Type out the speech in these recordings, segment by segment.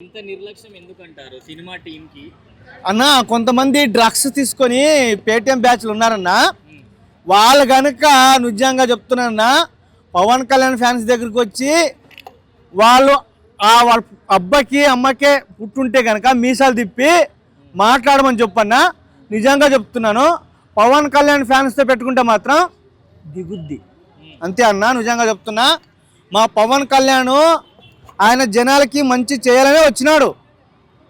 ఇంత నిర్లక్ష్యం ఎందుకంటారు సినిమా అన్న కొంతమంది డ్రగ్స్ తీసుకొని పేటిఎం బ్యాచ్లు ఉన్నారన్న వాళ్ళు కనుక నిజంగా చెప్తున్నారన్న పవన్ కళ్యాణ్ ఫ్యాన్స్ దగ్గరికి వచ్చి వాళ్ళు ఆ వాళ్ళ అబ్బాకి అమ్మకే పుట్టుంటే కనుక మీసాలు తిప్పి మాట్లాడమని చెప్పన్న నిజంగా చెప్తున్నాను పవన్ కళ్యాణ్ ఫ్యాన్స్తో పెట్టుకుంటే మాత్రం దిగుద్ది. అంతే అన్న నిజంగా చెప్తున్నా మా పవన్ కళ్యాణ్ ఆయన జనాలకి మంచి చేయాలనే వచ్చినాడు.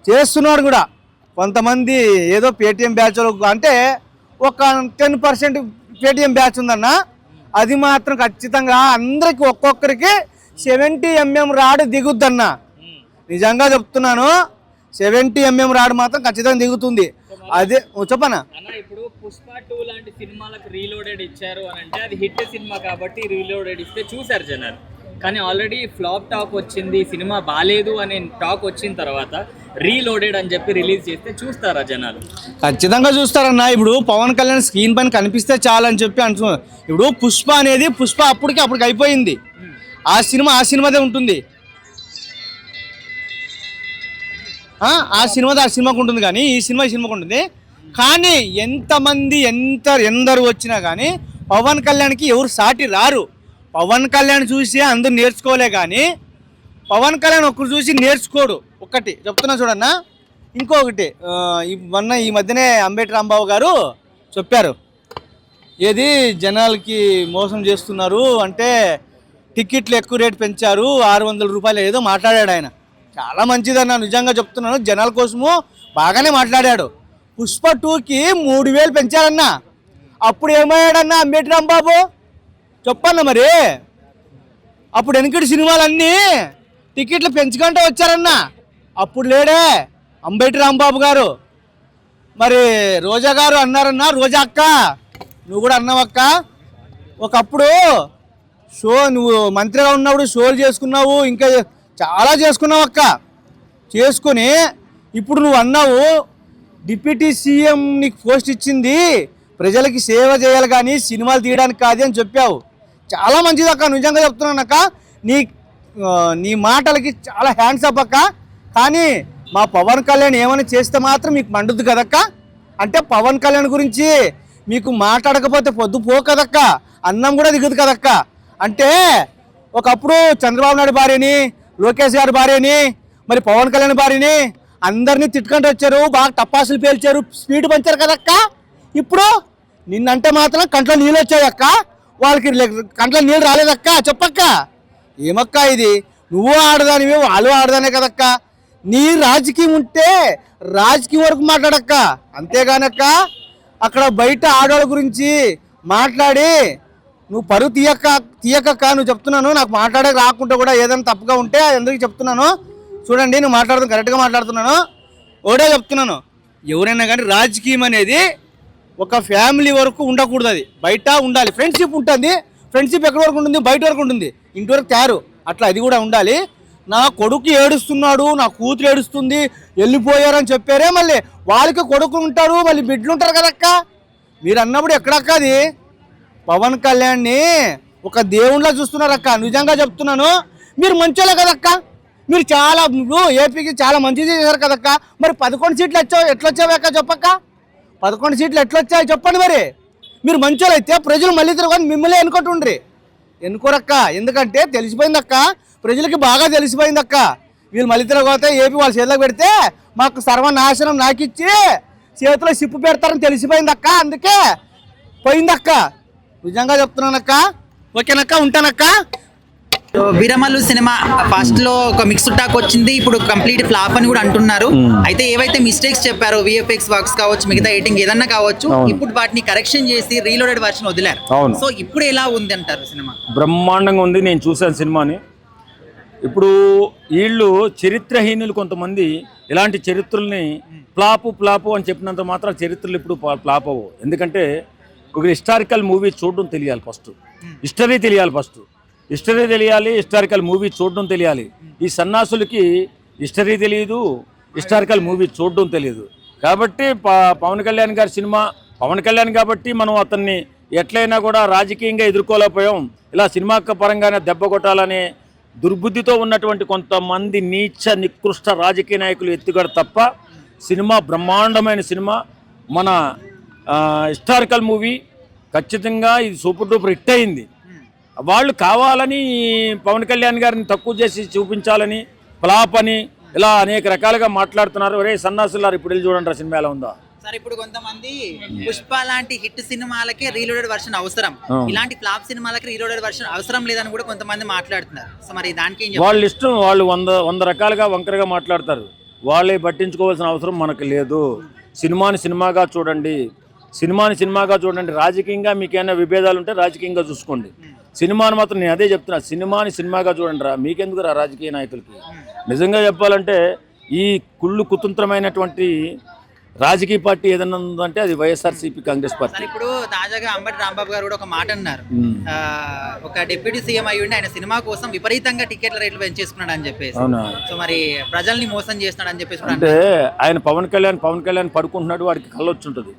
చేస్తున్నాడు కూడా. కొంతమంది ఏదో పేటిఎం బ్యాచ్ అంటే ఒక టెన్ పర్సెంట్ పేటిఎం బ్యాచ్ ఉందన్న. అది మాత్రం ఖచ్చితంగా అందరికి ఒక్కొక్కరికి సెవెంటీ ఎంఎం రాడ్ దిగుద్దన్న. నిజంగా చెప్తున్నాను. సెవెంటీ ఎంఎం రాడ్ మాత్రం ఖచ్చితంగా దిగుతుంది. అదే చెప్పనా? ఇప్పుడు పుష్ప టూ లాంటి సినిమాలకు రీలోడెడ్ ఇచ్చారు అని అంటే అది హిట్ సినిమా కాబట్టి రీలోడెడ్ ఇస్తే చూసారు జనాలు. కానీ ఆల్రెడీ ఫ్లాప్ టాక్ వచ్చింది సినిమా బాగాలేదు అనే టాక్ వచ్చిన తర్వాత రీలోడెడ్ అని చెప్పి రిలీజ్ చేస్తే చూస్తారా జనాలు? ఖచ్చితంగా చూస్తారన్న ఇప్పుడు పవన్ కళ్యాణ్ స్క్రీన్ పైన కనిపిస్తే చాలని చెప్పి అంటున్నారు ఇప్పుడు పుష్ప అనేది పుష్ప అప్పటికి అప్పటికి అయిపోయింది. ఆ సినిమా ఆ సినిమాదే ఉంటుంది. ఆ, ఆ సినిమాది ఆ సినిమాకు ఉంటుంది కానీ ఈ సినిమా ఈ సినిమాకు ఉంటుంది. కానీ ఎంతమంది ఎంత ఎందరు వచ్చినా కానీ పవన్ కళ్యాణ్కి ఎవరు సాటి రారు. పవన్ కళ్యాణ్ చూసి అందరూ నేర్చుకోలే కానీ పవన్ కళ్యాణ్ ఒకరు చూసి నేర్చుకోడు ఒక్కటి. చెప్తున్నా చూడన్నా? ఇంకొకటి ఈ మొన్న ఈ మధ్యనే అంబేద్కర్ రాంబాబు గారు చెప్పారు. ఏది జనాలకి మోసం చేస్తున్నారు అంటే టికెట్లు ఎక్కువ రేటు పెంచారు ఆరు వందల రూపాయలు ఏదో మాట్లాడాడు ఆయన. చాలా మంచిదన్న నిజంగా చెప్తున్నాను. జనాల కోసము బాగానే మాట్లాడాడు. పుష్ప టూకి మూడు వేలు పెంచారన్న. అప్పుడు ఏమయ్యాడన్న అంబేద్కర్ రాంబాబు? చెప్పన్న మరి? అప్పుడు వెనకటి సినిమాలన్నీ టికెట్లు పెంచుకుంటూ వచ్చారన్న. అప్పుడు లేడే అంబేటి రాంబాబు గారు. మరి రోజా గారు అన్నారన్న రోజా అక్క నువ్వు కూడా అన్నావక్క ఒకప్పుడు షో నువ్వు మంత్రిగా ఉన్నప్పుడు షోలు చేసుకున్నావు ఇంకా చాలా చేసుకున్నావు అక్క. చేసుకొని ఇప్పుడు నువ్వు అన్నావు డిప్యూటీ సీఎం నీకు పోస్ట్ ఇచ్చింది ప్రజలకి సేవ చేయాలి కానీ సినిమాలు తీయడానికి కాదు అని చెప్పావు. చాలా మంచిది అక్క నిజంగా చెప్తున్నానక్క నీ నీ మాటలకి చాలా హ్యాండ్స్ అప్ అక్క. కానీ మా పవన్ కళ్యాణ్ ఏమైనా చేస్తే మాత్రం మీకు మండుద్ది కదక్క? అంటే పవన్ కళ్యాణ్ గురించి మీకు మాట్లాడకపోతే పొద్దు పో కదక్క. అన్నం కూడా దిగదు కదక్క. అంటే ఒకప్పుడు చంద్రబాబు నాయుడు భార్యని లోకేష్ గారి భార్యని మరి పవన్ కళ్యాణ్ భార్యని అందరినీ తిట్టుకుంటూ వచ్చారు బాగా టపాసులు పేల్చారు స్పీడ్ పంచారు కదక్క. ఇప్పుడు నిన్నంటే మాత్రం కంట్లో నీళ్ళు వచ్చాయక్క వాళ్ళకి కంట్లో నీళ్ళు రాలేదక్క చెప్పక్క. ఏమక్క ఇది? నువ్వు ఆడదానివి వాళ్ళు ఆడదానే కదక్క. నీ రాజకీయం ఉంటే రాజకీయం వరకు మాట్లాడక్క. అంతేగానక్క అక్కడ బయట ఆడవాళ్ళ గురించి మాట్లాడి నువ్వు పరువు తీయక్క తీయకక్క నువ్వు చెప్తున్నాను. నాకు మాట్లాడే రాకుండా కూడా ఏదైనా తప్పుగా ఉంటే ఎందుకు చెప్తున్నాను? చూడండి నువ్వు మాట్లాడుతున్నా కరెక్ట్గా మాట్లాడుతున్నాను. ఒకటే చెప్తున్నాను. ఎవరైనా కానీ రాజకీయం అనేది ఒక ఫ్యామిలీ వరకు ఉండకూడదు అది. బయట ఉండాలి. ఫ్రెండ్షిప్ ఉంటుంది. ఫ్రెండ్షిప్ ఎక్కడి వరకు ఉంటుంది? బయట వరకు ఉంటుంది. ఇంటి వరకు తయారు. అట్లా అది కూడా ఉండాలి. నా కొడుకు ఏడుస్తున్నాడు. నా కూతురు ఏడుస్తుంది. వెళ్ళిపోయారని చెప్పారే మళ్ళీ. వాళ్ళకి కొడుకు ఉంటారు. మళ్ళీ బిడ్డలు ఉంటారు కదక్క మీరు అన్నప్పుడు ఎక్కడక్క అది? పవన్ కళ్యాణ్ని ఒక దేవుళ్ళ చూస్తున్నారక్క నిజంగా చెప్తున్నాను. మీరు మంచోలే కదక్క మీరు చాలా ఏపీకి చాలా మంచి చేశారు కదక్క మరి పదకొండు సీట్లు వచ్చావు. ఎట్లా అక్క? చెప్పక్క. పదకొండు సీట్లు ఎట్లా వచ్చాయి చెప్పండి మరి. మీరు మంచోళ్ళు అయితే ప్రజలు మళ్ళీ తిరగని మిమ్మల్ని ఎన్నుకుంటుండ్రి. ఎన్నుకోరక్క. ఎందుకంటే తెలిసిపోయిందక్క. ప్రజలకి బాగా తెలిసిపోయిందక్క. వీళ్ళు మళ్ళీ తిరగపోతే ఏపీ వాళ్ళ చేతిలోకి పెడితే మాకు సర్వనాశనం నాకిచ్చి చేతిలో సిప్పు పెడతారని తెలిసిపోయిందక్క. అందుకే పోయిందక్క. నిజంగా చెప్తున్నానక్క. ఓకేనక్క ఉంటానక్క. సో విరమలు సినిమా ఫస్ట్లో ఒక మిక్స్డ్ టాక్ వచ్చింది. ఇప్పుడు కంప్లీట్ ఫ్లాప్ అని కూడా అంటున్నారు. అయితే ఏవైతే మిస్టేక్స్ చెప్పారో విఎఫ్ఎక్స్ వర్క్స్ కావచ్చు మిగతా ఎడిటింగ్ ఏదన్నా కావచ్చు ఇప్పుడు వాటిని కరెక్షన్ చేసి రీలోడెడ్ వర్షన్ వదిలారు. సో ఇప్పుడు ఎలా ఉంది అంటారు సినిమా? బ్రహ్మాండంగా ఉంది. నేను చూశాను సినిమాని. ఇప్పుడు వీళ్ళు చరిత్రహీనులు కొంతమంది. ఇలాంటి చరిత్రల్ని ప్లాపు ప్లాపు అని చెప్పినంత మాత్రం చరిత్రలు ఇప్పుడు ప్లా- ప్లాప్ అవ్వవు. ఎందుకంటే ఒక హిస్టారికల్ మూవీ చూడడం తెలియాలి ఫస్ట్ హిస్టరీ తెలియాలి ఫస్ట్ హిస్టరీ తెలియాలి హిస్టారికల్ మూవీ చూడడం తెలియాలి. ఈ సన్నాసులకి హిస్టరీ తెలియదు హిస్టారికల్ మూవీ చూడడం తెలియదు. కాబట్టి ప- పవన్ కళ్యాణ్ గారి సినిమా పవన్ కళ్యాణ్ కాబట్టి మనం అతన్ని ఎట్లయినా కూడా రాజకీయంగా ఎదుర్కోలేకపోయాం. ఇలా సినిమా పరంగానే దెబ్బ కొట్టాలనే దుర్బుద్ధితో ఉన్నటువంటి కొంతమంది నీచ నికృష్ట రాజకీయ నాయకులు ఎత్తుగడ తప్ప సినిమా బ్రహ్మాండమైన సినిమా. మన హిస్టారికల్ మూవీ ఖచ్చితంగా ఇది సూపర్ డూపర్ హిట్ అయింది. వాళ్ళు కావాలని పవన్ కళ్యాణ్ గారిని తక్కువ చేసి చూపించాలని ఫ్లాప్ అని ఇలా అనేక రకాలుగా మాట్లాడుతున్నారు. ఒరే సన్నాసులారు ఇప్పుడు చూడండి రా సినిమా ఎలా ఉందా. సార్ ఇప్పుడు కొంతమంది పుష్ప లాంటి హిట్ సినిమాలకి రీలోడెడ్ వర్షన్ అవసరం. ఇలాంటి ఫ్లాప్ సినిమాలకి రీలోడెడ్ వర్షన్ అవసరం లేదని కూడా కొంతమంది మాట్లాడుతున్నారు. సో మరి దానికి? వాళ్ళ ఇష్టం వాళ్ళు వంద వంద రకాలుగా వంకరగా మాట్లాడతారు. వాళ్ళే పట్టించుకోవాల్సిన అవసరం మనకు లేదు. సినిమాని సినిమాగా చూడండి. సినిమాని సినిమాగా చూడండి రాజకీయంగా మీకు ఏమైనా విభేదాలు ఉంటే రాజకీయంగా చూసుకోండి. సినిమాని మాత్రం నేను అదే చెప్తున్నా సినిమాని సినిమాగా చూడండి రా మీకెందుకు రా రాజకీయ నాయకులకి? నిజంగా చెప్పాలంటే ఈ కుళ్ళు కుతంత్రమైనటువంటి రాజకీయ పార్టీ ఏదైనా ఉందంటే అది వైఎస్ఆర్సీపీ కాంగ్రెస్ పార్టీ. ఇప్పుడు తాజాగా అంబటి రాంబాబు గారు కూడా ఒక మాట అన్నారు. ఒక డిప్యూటీ సీఎం అయ్యి ఉండి ఆయన సినిమా కోసం విపరీతంగా టికెట్ల రేట్లు పెంచేసుకున్నాడు అని చెప్పేసి. సో మరి ప్రజల్ని మోసం చేస్తున్నాడు అని చెప్పేసి అంటే ఆయన పవన్ కళ్యాణ్ పవన్ కళ్యాణ్ పడుకుంటున్నాడు వాడికి కళ్ళు వచ్చి ఉంటుంది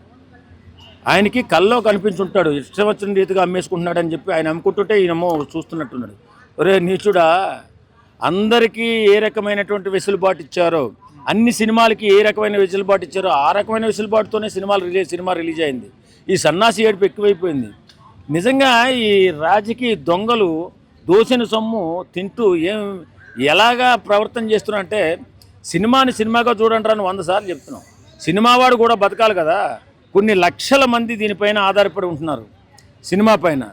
ఆయనకి కల్లో కనిపించుంటాడు. ఇష్టం వచ్చిన రీతిగా అమ్మేసుకుంటున్నాడు అని చెప్పి ఆయన అమ్ముకుంటుంటే ఈయనమో చూస్తున్నట్టున్నాడు. ఒరే నీచుడా అందరికీ ఏ రకమైనటువంటి వెసులుబాటు ఇచ్చారో అన్ని సినిమాలకి ఏ రకమైన వెసులుబాటు ఇచ్చారో ఆ రకమైన వెసులుబాటుతోనే సినిమాలు రిలీజ్ సినిమా రిలీజ్ అయింది. ఈ సన్నాసి ఏడుపు ఎక్కువైపోయింది. నిజంగా ఈ రాజకీయ దొంగలు దోసిన సొమ్ము తింటూ ఏం ఎలాగా ప్రవర్తన చేస్తున్నారంటే సినిమాని సినిమాగా చూడండి అని వంద సార్లు చెప్తున్నాం. సినిమా వాడు కూడా బతకాలి కదా. కొన్ని లక్షల మంది దీనిపైన ఆధారపడి ఉంటున్నారు సినిమా పైన.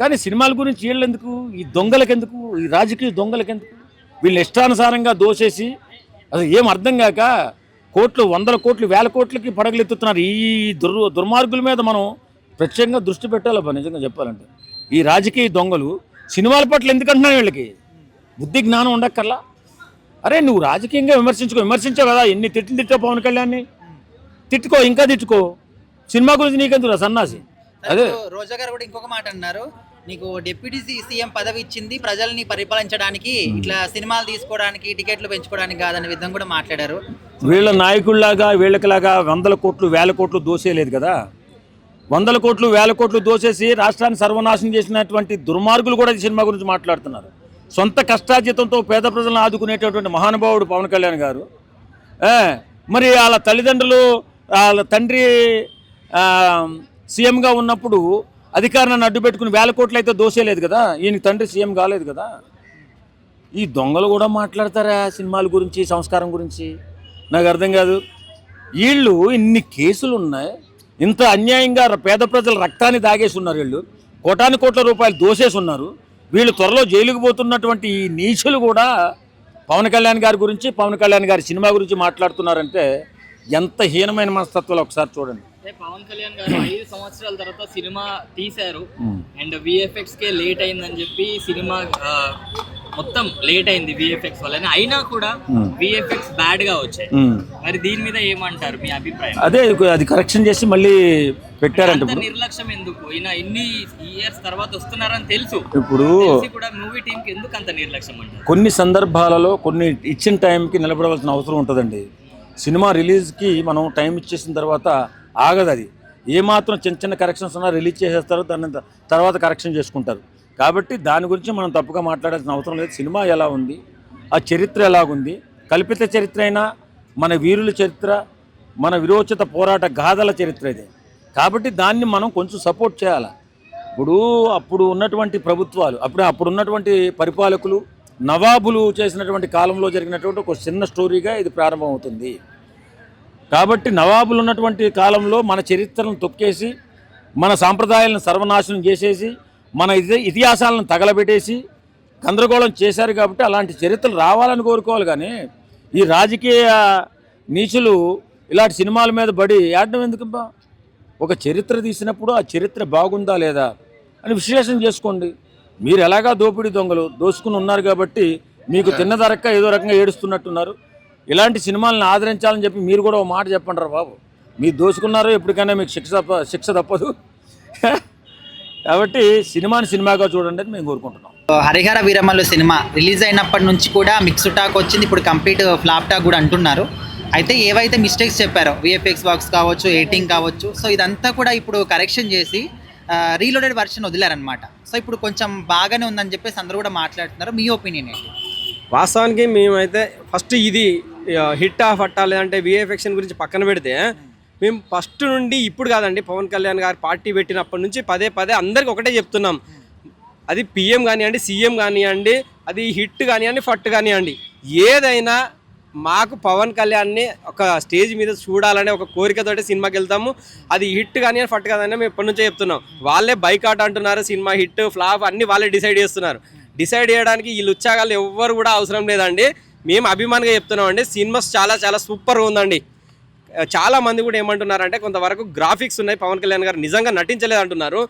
కానీ సినిమాల గురించి వీళ్ళెందుకు? ఈ దొంగలకెందుకు? ఈ రాజకీయ దొంగలకెందుకు? వీళ్ళు ఇష్టానుసారంగా దోసేసి అసలు ఏం అర్థం కాక కోట్లు వందల కోట్లు వేల కోట్లకి పడగలెత్తుతున్నారు. ఈ దుర్ దుర్మార్గుల మీద మనం ప్రత్యేకంగా దృష్టి పెట్టాలబ్బా నిజంగా చెప్పాలంటే. ఈ రాజకీయ దొంగలు సినిమాల పట్ల ఎందుకంటున్నాను వీళ్ళకి? బుద్ధి జ్ఞానం ఉండక్కర్లా? అరే నువ్వు రాజకీయంగా విమర్శించుకో విమర్శించావు కదా ఎన్ని తిట్లు తిట్టావు పవన్ కళ్యాణ్ని? తిట్టుకో ఇంకా తిట్టుకో. సినిమా గురించి నీకెందుకు సన్నాసి? అదే. రోజా గారు కూడా ఇంకొక మాట అన్నారు. నీకు డిప్యూటీ సీఎం పదవి ఇచ్చింది ప్రజల్ని పరిపాలించడానికి ఇట్లా సినిమాలు తీసుకోవడానికి టికెట్లు పెంచుకోవడానికి కాదనే విధంగా కూడా మాట్లాడారు. వీళ్ళ నాయకుల్లాగా వీళ్ళకిలాగా వందల కోట్లు వేల కోట్లు దోసేయలేదు కదా? వందల కోట్లు వేల కోట్లు దోసేసి రాష్ట్రాన్ని సర్వనాశనం చేసినటువంటి దుర్మార్గులు కూడా ఈ సినిమా గురించి మాట్లాడుతున్నారు. సొంత కష్టార్జితంతో పేద ప్రజలను ఆదుకునేటటువంటి మహానుభావుడు పవన్ కళ్యాణ్ గారు. మరి వాళ్ళ తల్లిదండ్రులు వాళ్ళ తండ్రి సీఎంగా ఉన్నప్పుడు అధికారాన్ని అడ్డు పెట్టుకుని వేల కోట్లు అయితే దోసేయలేదు కదా? ఈయన తండ్రి సీఎం కాలేదు కదా? ఈ దొంగలు కూడా మాట్లాడతారా సినిమాల గురించి సంస్కారం గురించి? నాకు అర్థం కాదు. వీళ్ళు ఇన్ని కేసులు ఉన్నాయి. ఇంత అన్యాయంగా పేద ప్రజల రక్తాన్ని దాగేసి ఉన్నారు వీళ్ళు. కోటాని కోట్ల రూపాయలు దోసేసి ఉన్నారు వీళ్ళు త్వరలో జైలుకు పోతున్నటువంటి ఈ నీచులు కూడా పవన్ కళ్యాణ్ గారి గురించి పవన్ కళ్యాణ్ గారి సినిమా గురించి మాట్లాడుతున్నారంటే ఎంత హీనమైన మనస్తత్వాలు ఒకసారి చూడండి. పవన్ కళ్యాణ్ గారు ఐదు సంవత్సరాల తర్వాత సినిమా తీశారు. అండ్ విఎఫ్ఎక్స్ కే లేట్ అయిందని చెప్పి సినిమా మొత్తం లేట్ అయింది విఎఫ్ఎక్స్ వల్ల అయినా కూడా విఎఫ్ఎక్స్ బ్యాడ్గా వచ్చాయి. మరి దీని మీద ఏమంటారు మీ అభిప్రాయం? అదే అది కరెక్షన్ చేసి మళ్ళీ పెట్టారంట నిర్లక్ష్యం ఎందుకు? ఈయన ఇన్ని ఇయర్స్ తర్వాత వస్తున్నారని తెలుసు. ఇప్పుడు కూడా మూవీ టీం కి ఎందుకు అంత నిర్లక్ష్యం అంటారు? కొన్ని సందర్భాలలో కొన్ని ఇచ్చిన టైంకి నిలబడవలసిన అవసరం ఉంటుందండి. సినిమా రిలీజ్కి మనం టైం ఇచ్చేసిన తర్వాత ఆగదు అది ఏమాత్రం చిన్న చిన్న కరెక్షన్స్ ఉన్నా రిలీజ్ చేసేస్తారు దాన్ని తర్వాత కరెక్షన్ చేసుకుంటారు. కాబట్టి దాని గురించి మనం తప్పుగా మాట్లాడాల్సిన అవసరం లేదు. సినిమా ఎలా ఉంది? ఆ చరిత్ర ఎలాగుంది? కల్పిత చరిత్ర అయినా మన వీరుల చరిత్ర మన విరోచిత పోరాట గాథల చరిత్ర ఇది. కాబట్టి దాన్ని మనం కొంచెం సపోర్ట్ చేయాలి? ఇప్పుడు అప్పుడు ఉన్నటువంటి ప్రభుత్వాలు అప్పుడు అప్పుడు ఉన్నటువంటి పరిపాలకులు నవాబులు చేసినటువంటి కాలంలో జరిగినటువంటి ఒక చిన్న స్టోరీగా ఇది ప్రారంభమవుతుంది. కాబట్టి నవాబులు ఉన్నటువంటి కాలంలో మన చరిత్రను తొక్కేసి మన సాంప్రదాయాలను సర్వనాశనం చేసేసి మన ఇతిహాసాలను తగలబెట్టేసి గందరగోళం చేశారు కాబట్టి అలాంటి చరిత్రలు రావాలని కోరుకోవాలి కానీ ఈ రాజకీయ నీచులు ఇలాంటి సినిమాల మీద పడి ఆడడం ఎందుకబ్బా? ఒక చరిత్ర తీసినప్పుడు ఆ చరిత్ర బాగుందా లేదా అని విశ్లేషణ చేసుకోండి. మీరు ఎలాగా దోపిడీ దొంగలు దోసుకుని ఉన్నారు కాబట్టి మీకు తిన్నదరక్క ఏదో రకంగా ఏడుస్తున్నట్టున్నారు. ఇలాంటి సినిమాలను ఆదరించాలని చెప్పి మీరు కూడా ఒక మాట చెప్పండి బాబు. మీరు దోసుకున్నారో ఎప్పటికైనా మీకు శిక్ష తప్ప శిక్ష తప్పదు. కాబట్టి సినిమాని సినిమాగా చూడండి అని మేము కోరుకుంటున్నాం. హరిహర వీరమల్లు సినిమా రిలీజ్ అయినప్పటి నుంచి కూడా మిక్స్ టాక్ వచ్చింది. ఇప్పుడు కంప్లీట్ ఫ్లాప్ టాక్ కూడా అంటున్నారు. అయితే ఏవైతే మిస్టేక్స్ చెప్పారో విఎఫ్ఎక్స్ వర్క్స్ కావచ్చు ఎయిటింగ్ కావచ్చు సో ఇదంతా కూడా ఇప్పుడు కరెక్షన్ చేసి రీలోడెడ్ వర్షన్ వదిలారనమాట సో ఇప్పుడు కొంచెం బాగానే ఉందని చెప్పేసి అందరూ కూడా మాట్లాడుతున్నారు. మీ ఒపీనియన్ ఏంటి? వాస్తవానికి మేమైతే ఫస్ట్ ఇది హిట్ ఆఫ్ అట్టా లేదంటే విఎఫ్ఎక్షన్ గురించి పక్కన పెడితే మేము ఫస్ట్ నుండి ఇప్పుడు కాదండి పవన్ కళ్యాణ్ గారు పార్టీ పెట్టినప్పటి నుంచి పదే పదే అందరికి ఒకటే చెప్తున్నాం. అది పిఎం కానివ్వండి సీఎం కానివ్వండి అది హిట్ కానివ్వండి ఫట్ కానివ్వండి. ఏదైనా మాకు పవన్ కళ్యాణ్ని ఒక స్టేజ్ మీద చూడాలనే ఒక కోరికతోటి సినిమాకి వెళ్తాము. అది హిట్ కానీ ఫట్ కాదని మేము ఎప్పటి నుంచో చెప్తున్నాం. వాళ్ళే బైకాట్ అంటున్నారు సినిమా హిట్ ఫ్లాప్ అన్నీ వాళ్ళే డిసైడ్ చేస్తున్నారు. డిసైడ్ చేయడానికి ఈ ఉత్సాగాలు ఎవ్వరు కూడా అవసరం లేదండి. మేము అభిమానిగా చెప్తున్నాం అండి సినిమాస్ చాలా చాలా సూపర్ ఉందండి. చాలా మంది కూడా ఏమంటున్నారంటే కొంతవరకు గ్రాఫిక్స్ ఉన్నాయి. పవన్ కళ్యాణ్ గారు నిజంగా నటించలేదు అంటున్నారు.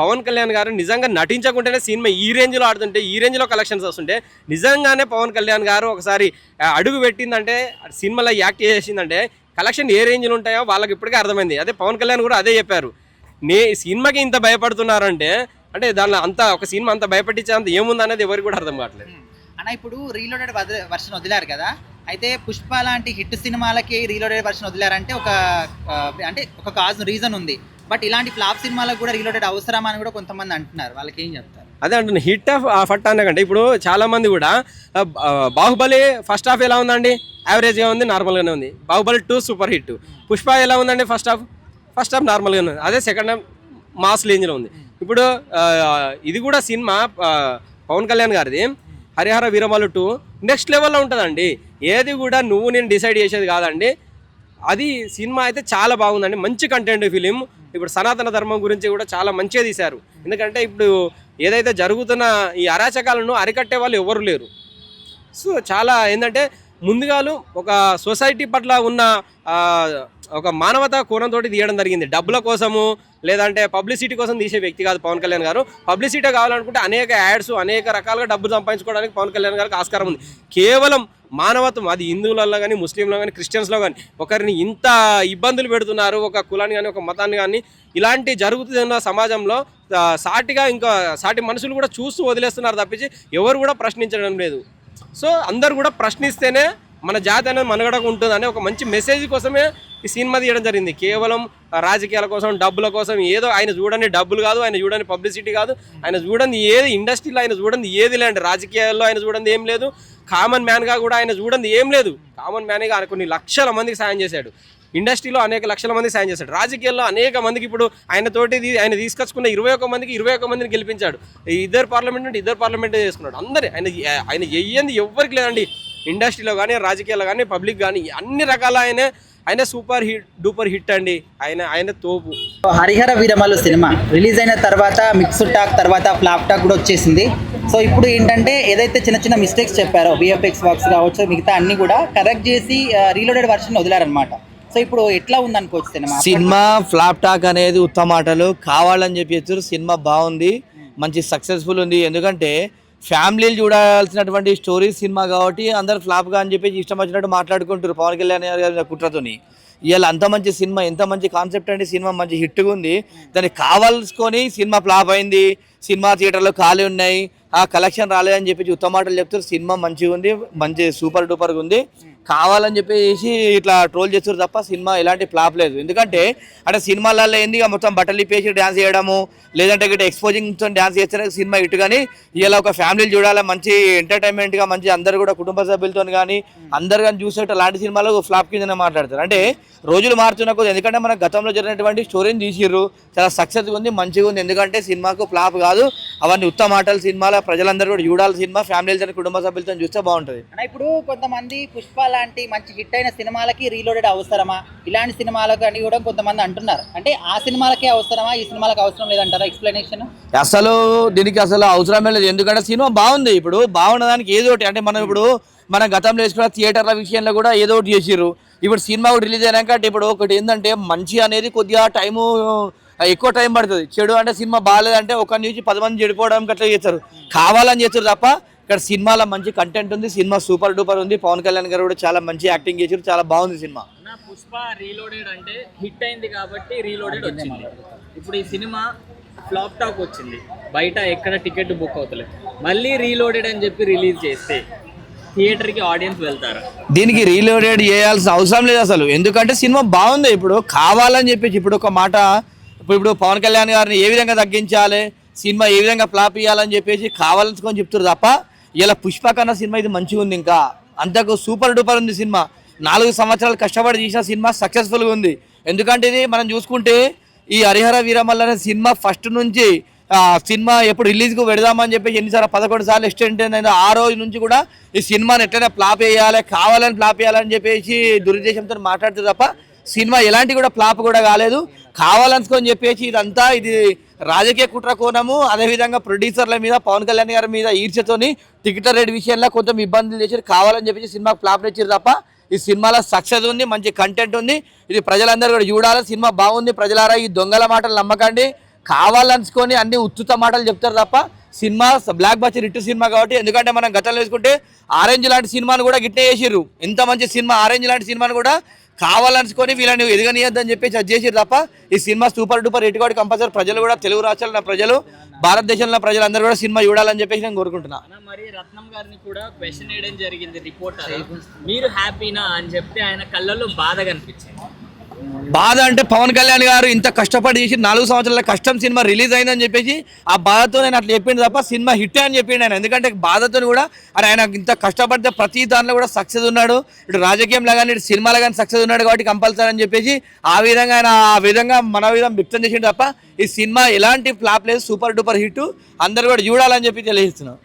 పవన్ కళ్యాణ్ గారు నిజంగా నటించకుంటేనే సినిమా ఈ రేంజ్లో ఆడుతుంటే ఈ రేంజ్లో కలెక్షన్స్ వస్తుంటే నిజంగానే పవన్ కళ్యాణ్ గారు ఒకసారి అడుగు పెట్టిందంటే సినిమాలో యాక్ట్ చేసిందంటే కలెక్షన్ ఏ రేంజ్లో ఉంటాయో వాళ్ళకి ఇప్పటికే అర్థమైంది. అదే పవన్ కళ్యాణ్ కూడా అదే చెప్పారు. నే సినిమాకి ఇంత భయపడుతున్నారంటే అంటే దానిలో అంత ఒక సినిమా అంత భయపెట్టించే అంత ఏముంది అనేది ఎవరికి కూడా అర్థం కావట్లేదు. అన్న ఇప్పుడు రీలోడెడ్ వర్షన్ వదిలారు కదా? అయితే పుష్ప లాంటి హిట్ సినిమాలకి రీలోడెడ్ వర్షన్ వదిలారంటే ఒక అంటే ఒక కాజ్ రీజన్ ఉంది. బట్ ఇలాంటి ఫ్లాప్ సినిమాలకు కూడా రీలోడెడ్ అవసరమా అని కూడా కొంతమంది అంటున్నారు. వాళ్ళకి ఏం చెప్తారు? అదే అంటున్నా హిట్ ఆఫ్ ఫట్ అన్నకంటే ఇప్పుడు చాలా మంది కూడా బాహుబలి ఫస్ట్ హాఫ్ ఎలా ఉందండి? యావరేజ్గా ఉంది నార్మల్గానే ఉంది. Baahubali two super hit Pushpa ఎలా ఉందండి ఫస్ట్ హాఫ్ ఫస్ట్ హాఫ్ నార్మల్గానే ఉంది. అదే సెకండ్ హాఫ్ మాస్ రేంజ్లో ఉంది. ఇప్పుడు ఆ, ఇది కూడా సినిమా పవన్ కళ్యాణ్ గారిది. హరిహర వీరమలు టూ నెక్స్ట్ లెవెల్లో ఉంటుందండి. ఏది కూడా నువ్వు నేను డిసైడ్ చేసేది కాదండి. అది సినిమా అయితే చాలా బాగుందండి. మంచి కంటెంట్ ఫిలిం. ఇప్పుడు సనాతన ధర్మం గురించి కూడా చాలా మంచిగా తీశారు. ఎందుకంటే ఇప్పుడు ఏదైతే జరుగుతున్న ఈ అరాచకాలను అరికట్టే వాళ్ళు ఎవరు లేరు. సో చాలా ఏంటంటే ముందుగాలు ఒక సొసైటీ పట్ల ఉన్న ఒక మానవతా కోణంతో తీయడం జరిగింది. డబ్బుల కోసము లేదంటే పబ్లిసిటీ కోసం తీసే వ్యక్తి కాదు పవన్ కళ్యాణ్ గారు. పబ్లిసిటీ కావాలనుకుంటే అనేక యాడ్స్ అనేక రకాలుగా డబ్బులు సంపాదించుకోవడానికి పవన్ కళ్యాణ్ గారికి ఆస్కారం ఉంది. కేవలం మానవత్వం అది హిందువులలో కానీ ముస్లింలో కానీ క్రిస్టియన్స్లో కానీ ఒకరిని ఇంత ఇబ్బందులు పెడుతున్నారు ఒక కులాన్ని కానీ ఒక మతాన్ని కానీ ఇలాంటి జరుగుతున్న సమాజంలో సాటిగా ఇంకా సాటి మనుషులు కూడా చూస్తూ వదిలేస్తున్నారు తప్పించి ఎవరు కూడా ప్రశ్నించడం లేదు. సో అందరు కూడా ప్రశ్నిస్తేనే మన జాతి అనేది మనుగడకు ఉంటుందని ఒక మంచి మెసేజ్ కోసమే ఈ సినిమా తీయడం జరిగింది. కేవలం రాజకీయాల కోసం డబ్బుల కోసం ఏదో ఆయన చూడండి డబ్బులు కాదు ఆయన చూడండి పబ్లిసిటీ కాదు ఆయన చూడండి ఏది ఇండస్ట్రీలో ఆయన చూడండి ఏది లేండి రాజకీయాల్లో ఆయన చూడండి ఏం లేదు. కామన్ మ్యాన్గా కూడా ఆయన చూడండి ఏం లేదు. కామన్ మ్యాన్గా ఆయన కొన్ని లక్షల మందికి సాయం చేశాడు. ఇండస్ట్రీలో అనేక లక్షల మంది సాయం చేశాడు. రాజకీయాల్లో అనేక మందికి ఇప్పుడు ఆయన తోటి ఆయన తీసుకొచ్చుకున్న ఇరవై ఒక్క మందికి ఇరవై ఒక్క మందిని గెలిపించాడు. ఈ ఇద్దరు పార్లమెంట్ అంటే ఇద్దరు పార్లమెంటే చేసుకున్నాడు. అందరి ఆయన ఆయన ఎయ్యంది ఎవ్వరికి లేదండి. ఇండస్ట్రీలో కానీ రాజకీయాల్లో కానీ పబ్లిక్ కానీ అన్ని రకాల ఆయన ఆయన సూపర్ హిట్ డూపర్ హిట్ అండి. ఆయన ఆయన తోపు. హరిహర వీరమల్లు సినిమా రిలీజ్ అయిన తర్వాత మిక్స్డ్ టాక్ తర్వాత ఫ్లాప్ టాక్ కూడా వచ్చేసింది. సో ఇప్పుడు ఏంటంటే ఏదైతే చిన్న చిన్న మిస్టేక్స్ చెప్పారో విఎఫ్ఎక్స్ వర్క్స్ కావచ్చు మిగతా అన్ని కూడా కరెక్ట్ చేసి రీలోడెడ్ వర్షన్ వదిలారనమాట సో ఇప్పుడు ఎట్లా ఉంది అనుకోవచ్చు సినిమా? సినిమా ఫ్లాప్ టాక్ అనేది ఉత్తమ మాటలు. కావాలని చెప్పి చెప్పారు సినిమా బాగుంది మంచి సక్సెస్ఫుల్ ఉంది. ఎందుకంటే ఫ్యామిలీలు చూడాల్సినటువంటి స్టోరీ సినిమా కాబట్టి అందరు ఫ్లాప్గా అని చెప్పి ఇష్టం వచ్చినట్టు మాట్లాడుకుంటారు. పవన్ కళ్యాణ్ గారి కుట్రతోని. ఇవాళ అంత మంచి సినిమా ఎంత మంచి కాన్సెప్ట్ అంటే సినిమా మంచి హిట్గా ఉంది. దాన్ని కావాల్సుకొని సినిమా ఫ్లాప్ అయింది. సినిమా థియేటర్లో ఖాళీ ఉన్నాయి. ఆ కలెక్షన్ రాలేదని చెప్పి ఉత్తమ మాటలు చెప్తారు సినిమా మంచిగా ఉంది మంచి సూపర్ డూపర్గా ఉంది. కావాలని చెప్పేసి ఇట్లా ట్రోల్ చేస్తారు తప్ప సినిమా ఎలాంటి ఫ్లాప్ లేదు. ఎందుకంటే అంటే సినిమాలలో ఏంది మొత్తం బట్టలు ఇప్పేసి డ్యాన్స్ చేయడము లేదంటే ఇక ఎక్స్పోజింగ్తో డ్యాన్స్ చేస్తే సినిమా ఇటు కానీ ఇలా ఒక ఫ్యామిలీలు చూడాలి మంచి ఎంటర్టైన్మెంట్గా మంచి అందరు కూడా కుటుంబ సభ్యులతో కానీ అందరు కానీ చూసేట అలాంటి సినిమాలు ఫ్లాప్ కిందనే మాట్లాడతారు. అంటే రోజులు మారుతున్న కొద్ది ఎందుకంటే మన గతంలో జరిగినటువంటి స్టోరీని తీసిర్రు. చాలా సక్సెస్గా ఉంది మంచిగా ఉంది. ఎందుకంటే సినిమాకు ఫ్లాప్ కాదు. అవన్నీ ఉత్తమ మాటలు సినిమాల ప్రజలందరూ కూడా చూడాలి సినిమా ఫ్యామిలీలతో కుటుంబ సభ్యులతో చూస్తే బాగుంటుంది. ఇప్పుడు కొంతమంది పుష్ప లాంటి మంచి హిట్ అయిన సినిమాలకి రీలోడెడ్ అవసరమా? ఇలాంటి సినిమాలకు అని కూడా కొంతమంది అంటున్నారు. అంటే ఆ సినిమాలకే అవసరమా? ఈ సినిమాలకు అవసరం లేదంటారా? ఎక్స్ప్లెనేషన్ అసలు దీనికి అసలు అవసరమే లేదు. ఎందుకంటే సినిమా బాగుంది. ఇప్పుడు బాగున్నదానికి ఏదో ఒకటి. అంటే మనం ఇప్పుడు మన గతంలో వేసుకున్న థియేటర్ల విషయంలో కూడా ఏదో ఒకటి చేసిర్రు. ఇప్పుడు సినిమా రిలీజ్ అయినాక ఇప్పుడు ఒకటి ఏంటంటే మంచి అనేది కొద్దిగా టైము ఎక్కువ టైం పడుతుంది. చెడు అంటే సినిమా బాగాలేదంటే ఒక నుంచి పది మంది చెడిపోవడానికి అట్లా చేస్తారు. కావాలని చేస్తారు తప్ప ఇక్కడ సినిమాలో మంచి కంటెంట్ ఉంది సినిమా సూపర్ డూపర్ ఉంది. పవన్ కళ్యాణ్ గారు కూడా చాలా మంచి యాక్టింగ్ చేశారు చాలా బాగుంది సినిమా. పుష్ప రీలోడెడ్ అంటే హిట్ అయింది కాబట్టి రీలోడెడ్ వచ్చింది. ఇప్పుడు ఈ సినిమా ఫ్లాప్ టాక్ వచ్చింది. బయట ఎక్కడ టికెట్ బుక్ అవుతలేదు. మళ్ళీ రీలోడెడ్ అని చెప్పి రిలీజ్ చేస్తే థియేటర్కి ఆడియన్స్ వెళ్తారా? దీనికి రీలోడెడ్ చేయాల్సిన అవసరం లేదు అసలు. ఎందుకంటే సినిమా బాగుంది. ఇప్పుడు కావాలని చెప్పేసి ఇప్పుడు ఒక మాట ఇప్పుడు ఇప్పుడు పవన్ కళ్యాణ్ గారిని ఏ విధంగా తగ్గించాలి? సినిమా ఏ విధంగా ఫ్లాప్ ఇవ్వాలని చెప్పేసి కావాలనుకొని చెప్తారు తప్ప ఇలా పుష్ప కన్నా సినిమా ఇది మంచిగా ఉంది ఇంకా. అంతకు సూపర్ డూపర్ ఉంది సినిమా. నాలుగు సంవత్సరాలు కష్టపడి తీసిన సినిమా సక్సెస్ఫుల్గా ఉంది. ఎందుకంటే ఇది మనం చూసుకుంటే ఈ హరిహర వీరమల్ల అనే సినిమా ఫస్ట్ నుంచి సినిమా ఎప్పుడు రిలీజ్కు పెడదామని చెప్పి ఎన్నిసార్లు పదకొండు సార్లు ఎక్స్టెండ్ అయిన ఆ రోజు నుంచి కూడా ఈ సినిమాని ఎట్లయినా ఫ్లాప్ వేయాలి కావాలని ఫ్లాప్ వేయాలని చెప్పేసి దురుద్దేశంతో మాట్లాడుతుంది తప్ప సినిమా ఎలాంటి కూడా ఫ్లాప్ కూడా కాలేదు. కావాలనుకొని చెప్పేసి ఇదంతా ఇది రాజకీయ కుట్ర కోణము అదేవిధంగా ప్రొడ్యూసర్ల మీద పవన్ కళ్యాణ్ గారి మీద ఈర్చతోని టికెట్ రేట్ విషయంలో కొంచెం ఇబ్బందులు చేసి కావాలని చెప్పేసి సినిమాకు ఫ్లాప్ తెచ్చారు తప్ప ఈ సినిమాలో సక్సెస్ ఉంది మంచి కంటెంట్ ఉంది. ఇది ప్రజలందరూ కూడా చూడాలి సినిమా బాగుంది ప్రజలారా ఈ దొంగల మాటలు నమ్మకండి. కావాలనుకొని అన్ని ఉత్తుత మాటలు చెప్తారు తప్ప సినిమా బ్లాక్ బస్టర్ ఇట్టు సినిమా కాబట్టి ఎందుకంటే మనం గతంలో వేసుకుంటే ఆరెంజ్ లాంటి సినిమాను కూడా గిట్టే చేసిర్రు. ఇంత మంచి సినిమా ఆరెంజ్ లాంటి సినిమాను కూడా కావాలనుకొని వీళ్ళని ఎదగనియద్దని చెప్పేసి అది చేసిర్రు తప్ప ఈ సినిమా సూపర్ డూపర్ హిట్ కాబట్టి కంపల్సరీ ప్రజలు కూడా తెలుగు రాష్ట్రాల ప్రజలు భారతదేశంలో ప్రజలందరూ కూడా సినిమా చూడాలని చెప్పేసి నేను కోరుకుంటున్నా. మరి రత్నం గారిని కూడా క్వశ్చన్ వేయడం జరిగింది రిపోర్టర్ మీరు హ్యాపీనా అని చెప్తే ఆయన కళ్ళల్లో బాధ కనిపించింది. బాధ అంటే పవన్ కళ్యాణ్ గారు ఇంత కష్టపడి చేసి నాలుగు సంవత్సరాల కష్టం సినిమా రిలీజ్ అయిందని చెప్పేసి ఆ బాధతో నేను అట్లా చెప్పిండు తప్ప సినిమా హిట్ అని చెప్పిండు ఆయన. ఎందుకంటే బాధతో కూడా అని ఆయన ఇంత కష్టపడితే ప్రతి దానిలో కూడా సక్సెస్ ఉన్నాడు. ఇటు రాజకీయంలో కానీ ఇటు సినిమాలో కానీ సక్సెస్ ఉన్నాడు కాబట్టి కంపల్సరీ అని చెప్పేసి ఆ విధంగా ఆయన ఆ విధంగా మన విధంగా వ్యక్తం చేసిండు తప్ప ఈ సినిమా ఎలాంటి ఫ్లాప్ లేదు సూపర్ డూపర్ హిట్. అందరు కూడా చూడాలని చెప్పి తెలియజేస్తున్నాం.